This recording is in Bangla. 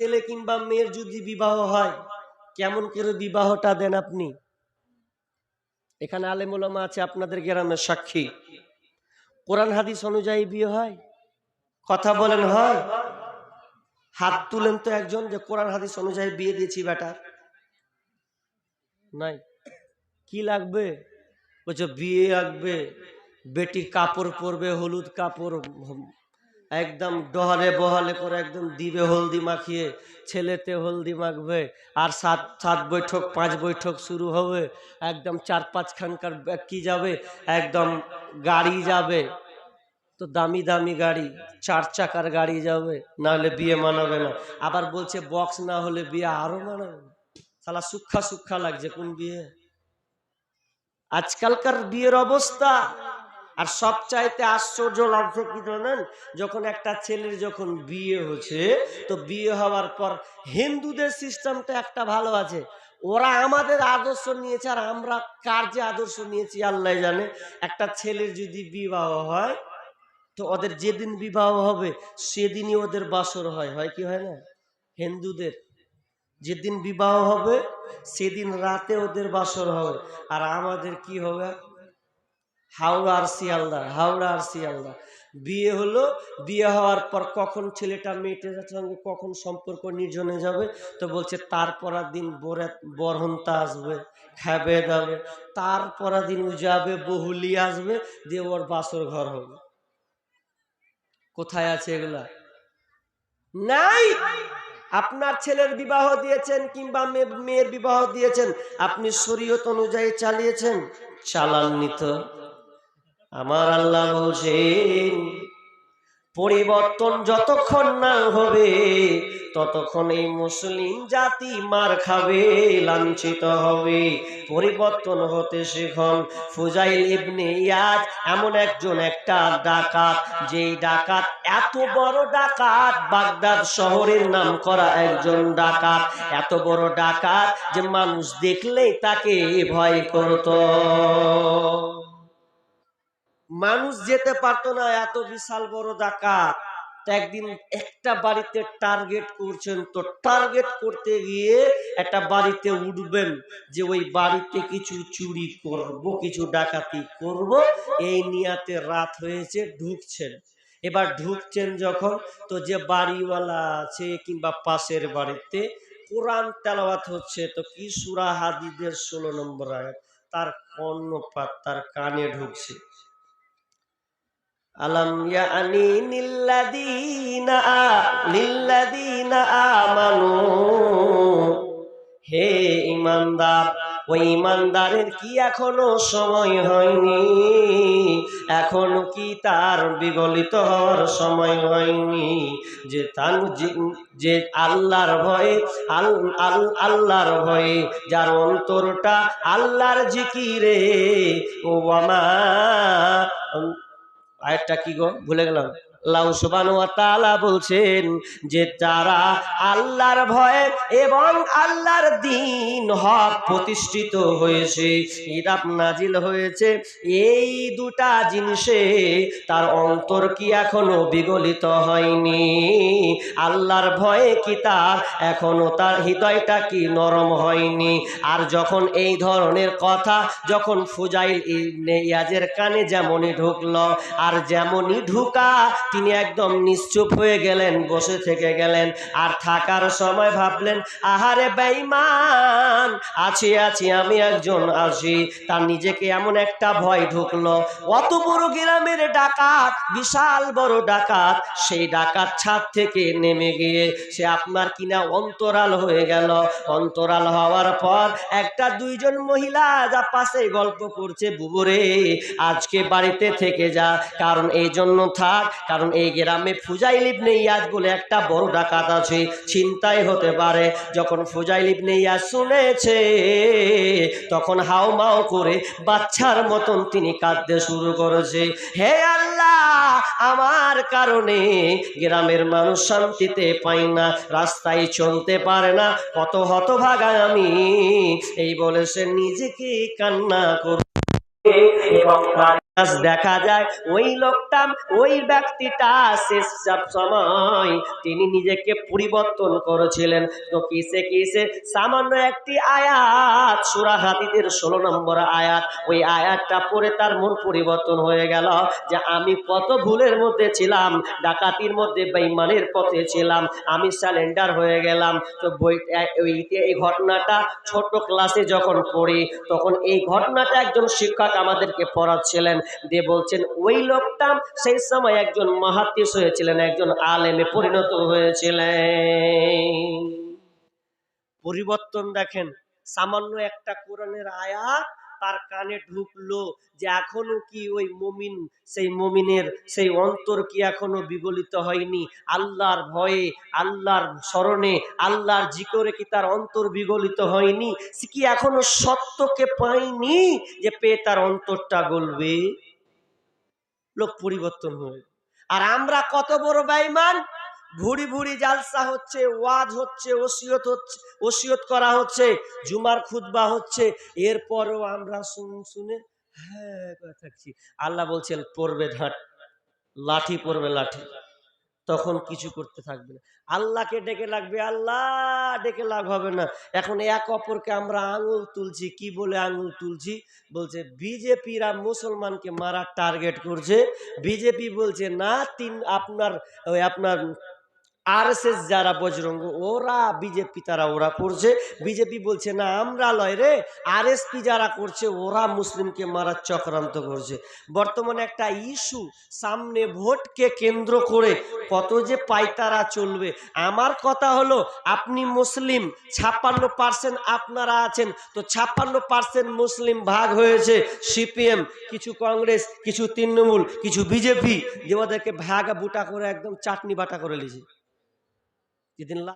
ছেলে কিংবা মেয়ের যদি বিবাহ হয়, কেমন করে বিবাহটা দেন আপনি? এখানে আলেমুলামা আছে, আপনাদের গ্রামের সাক্ষী। কোরআন, হাদিস অনুযায়ী বিয়ে হয়? কথা বলেন, হয়? হাত তুলেন তো একজন যে কোরআন, হাদিস অনুযায়ী বিয়ে দিয়েছি বেটার নাই। কি লাগবে? বলছে, বিয়ে লাগবে। বেটির কাপড় পরবে, হলুদ কাপড় একদম ডহলে বহলে করে একদম দিবে হলদি মাখিয়ে, ছেলেতে হলদি মাখবে, আর সাত সাত বৈঠক, পাঁচ বৈঠক শুরু হবে, একদম চার পাঁচ খানকার কি যাবে? একদম গাড়ি যাবে। তো দামি দামি গাড়ি, চার চাকার গাড়ি যাবে না হলে বিয়ে মানাবে না। আবার বলছে বক্স না হলে বিয়ে আরও মানাবে না। সালা সুক্ষা সুক্ষা লাগছে কোন বিয়ে? আজকালকার বিয়ের অবস্থা। আর সবচাইতে আশ্চর্য লাগছে কি জানেন? যখন একটা ছেলের যখন বিয়ে হচ্ছে, তো বিয়ে হওয়ার পর হিন্দুদের সিস্টেমটা একটা ভালো আছে। ওরা আমাদের আদর্শ নিয়েছে আর আমরা কার যে আদর্শ নিয়েছি আল্লাহ জানে। একটা ছেলের যদি বিবাহ হয়, তো ওদের যেদিন বিবাহ হবে, সেদিনই ওদের বাসর হয়। হয় কি হয় না? হিন্দুদের। যেদিন বিবাহ হবে, সেদিন রাতে ওদের বাসর হবে। আর আমাদের কি হবে? হাওড়া আর শিয়ালদা হাওড়া আর শিয়ালদা বিয়ে হলো, বিয়ে হওয়ার পর কখন ছেলেটা মেয়েটার সঙ্গে কখন সম্পর্ক নির্জনে যাবে, তো বলছে তারপর দিন বরে, বরহন্তা আসবে, খাবে দাবে। তারপর দিন যাবে, বহুলি আসবে, দিয়ে ওর বাসর ঘর হবে। কোথায় আছে এগুলা? নাই! আপনার ছেলের বিবাহ দিয়েছেন কিংবা মেয়ে- মেয়ের বিবাহ দিয়েছেন, আপনি শরীয়ত অনুযায়ী চালিয়েছেন? চালাননি তো। আমার আল্লাহ বলছেন, পরিবর্তন যতক্ষণ না হবে, ততক্ষণ এই মুসলিম জাতি মার খাবে, লাঞ্ছিত হবে। পরিবর্তন হতে শেখন। ফুজাইল ইবনে ইয়াজ এমন একজন, একটা ডাকাত, যেই ডাকাত, এত বড় ডাকাত, বাগদাদ শহরের নাম করা একজন ডাকাত। এত বড় ডাকাত যে মানুষ দেখলেই তাকে ভয় করত। মানুষ যেতে পারতো না, এত বিশাল বড় ডাকাত একদিন একটা বাড়িতে টার্গেট করছেন, তো টার্গেট করতে গিয়ে একটা বাড়িতে উঠবেন যে ওই বাড়িতে কিছু চুরি করব, কিছু ডাকাতি করব। এই নিয়াতে রাত হয়েছে, ঢুকছেন। এবার ঢুকছেন যখন, তো যে বাড়িওয়ালা আছে কিংবা পাশের বাড়িতে কোরআন তেলাওয়াত হচ্ছে, তো কি সুরা হাদিদের ষোলো নম্বর আয়াত? তার কর্ণপাত, তার কানে ঢুকছে। আলম ইয়ানি নিল্লাদিনা আ- লিল্লাদিনা আমানু। হে ইমানদার ওই ইমানদারের কি এখনও সময় হয়নি? এখনও কি তার বিগলিত হওয়ার সময় হয়নি? যে তার যে- আল্লাহর ভয়ে, আল, আল- আল্লাহর ভয়ে, যার অন্তরটা আল্লাহর জিকিরে। ও আমা আরেকটা কি গো? ভুলে গেলাম। আল্লাহ ওয়া বলছেন যে তারা আল্লাহর ভয়ে এবং আল্লাহর দিন হক প্রতিষ্ঠিত হয়েছে ইরাপ নাজিল হয়েছে, এই দুটা জিনিসে তার অন্তর কি এখনও বিগলিত হয়নি? আল্লাহর ভয়ে কি তার এখনও তার হৃদয়টা কি নরম হয়নি? আর যখন এই ধরনের কথা, যখন ফুজাইল ইয়াজের কানে যেমনই ঢুকলো, আর যেমনই ঢুকা, তিনি একদম নিশ্চুপ হয়ে গেলেন, বসে থেকে গেলেন, আর থাকার সময় ভাবলেন, আহারে বেঈমান, আছি আছি, আমি একজন আছি তার নিজেকে এমন একটা ভয় ঢুকলো, অত বড় গ্রামের ডাকাত, বিশাল বড় ডাকাত, সেই ডাকাত ছাদ থেকে নেমে গিয়ে সে আপনার কিনা অন্তরাল হয়ে গেল। অন্তরাল হওয়ার পর একটা দুইজন মহিলা যা পাশে গল্প করছে, বুবুরে, আজকে বাড়িতে থেকে যা। কারণ এই জন্য থাক, কারণ এই গ্রামে ফুজাইল ইবনে ইয়াজ বলে একটা বড় ডাকাত আছে। চিন্তাই হতে পারে, যখন ফুজাইল ইবনে ইয়াজ শুনেছে, তখন হাও মাও করে বাচ্চার মতন তিনি কাঁদতে শুরু করেছে। হে আল্লাহ, আমার কারণে গ্রামের মানুষ শান্তিতে পাই না, রাস্তায় চলতে পারে না, কত হতভাগা আমি। এই বলে সে নিজেকে কান্না করে এবং তার আজ দেখা যায় ওই লোকটা, ওই ব্যক্তিটা শেষ সময় তিনি নিজেকে পরিবর্তন করেছিলেন। তো কিসে কিসে? সামান্য একটি আয়াত, সুরা হাদিদের ষোলো নম্বর আয়াত। ওই আয়াতটা পড়ে তার মন পরিবর্তন হয়ে গেল যে আমি কত ভুলের মধ্যে ছিলাম, ডাকাতির মধ্যে বেঈমানের পথে ছিলাম, আমি স্যালেন্ডার হয়ে গেলাম। তো বই এই ঘটনাটা ছোট ক্লাসে যখন পড়ি, তখন এই ঘটনাটা একজন শিক্ষক আমাদেরকে পড়াচ্ছিলেন। দিয়ে বলছেন, ওই লোকটা সেই সময় একজন মাহাতিস হয়েছিলেন, একজন আলেমে পরিণত হয়েছিলেন। পরিবর্তন দেখেন, সামান্য একটা কোরআনের আয়াত তার কানে ঢুকলো যে এখনও কি ওই মমিন, সেই মমিনের সেই অন্তর কি এখনও বিগলিত হয়নি? আল্লাহর ভয়ে, আল্লাহর স্মরণে, আল্লাহর জিকরে কি তার অন্তর বিগলিত হয়নি? সে কি এখনও সত্যকে পায়নি যে পেয়ে তার অন্তরটা গলবে? লোক পরিবর্তন হয়ে আর আমরা কত বড় বেঈমান? ভুড়ি ভুড়ি জালসা হচ্ছে, ওয়াজ হচ্ছে, ওসিয়ত হচ্ছে, ওসিয়ত করা হচ্ছে, জুমার খুতবা হচ্ছে। এরপরেও আমরা শুন শুনে হ্যাঁ থাকছি। আল্লাহ বলছেন, পড়বে ধাট লাঠি পড়বে লাঠি। তখন কিছু করতে থাকবে না। আল্লাহকে ডেকে লাগবে, আল্লাহ ডেকে লাভ হবে না। এখন এক অপরকে আমরা আঙুল তুলছি, কি বলে আঙুল তুলছি? বলছে, বিজেপিরা মুসলমানকে মারার টার্গেট করছে। বিজেপি বলছে, না, তিন আপনার আপনার আরএসএস যারা বজরঙ্গ, ওরা বিজেপি তারা ওরা করছে। বিজেপি বলছে, না, আমরা লয় রে। আরএসপি যারা করছে, ওরা মুসলিমকে মারার চক্রান্ত করছে। বর্তমানে একটা ইস্যু, সামনে ভোটকে কেন্দ্র করে কত যে পাইতারা চলবে। আমার কথা হলো, আপনি মুসলিম, ছাপ্পান্ন পার্সেন্ট আপনারা আছেন, তো ছাপ্পান্ন পার্সেন্ট মুসলিম ভাগ হয়েছে সিপিএম, কিছু কংগ্রেস, কিছু তৃণমূল, কিছু বিজেপি, যে ওদেরকে ভাগ বুটা করে একদম চাটনি বাটা করে লিছে যেদিন লা-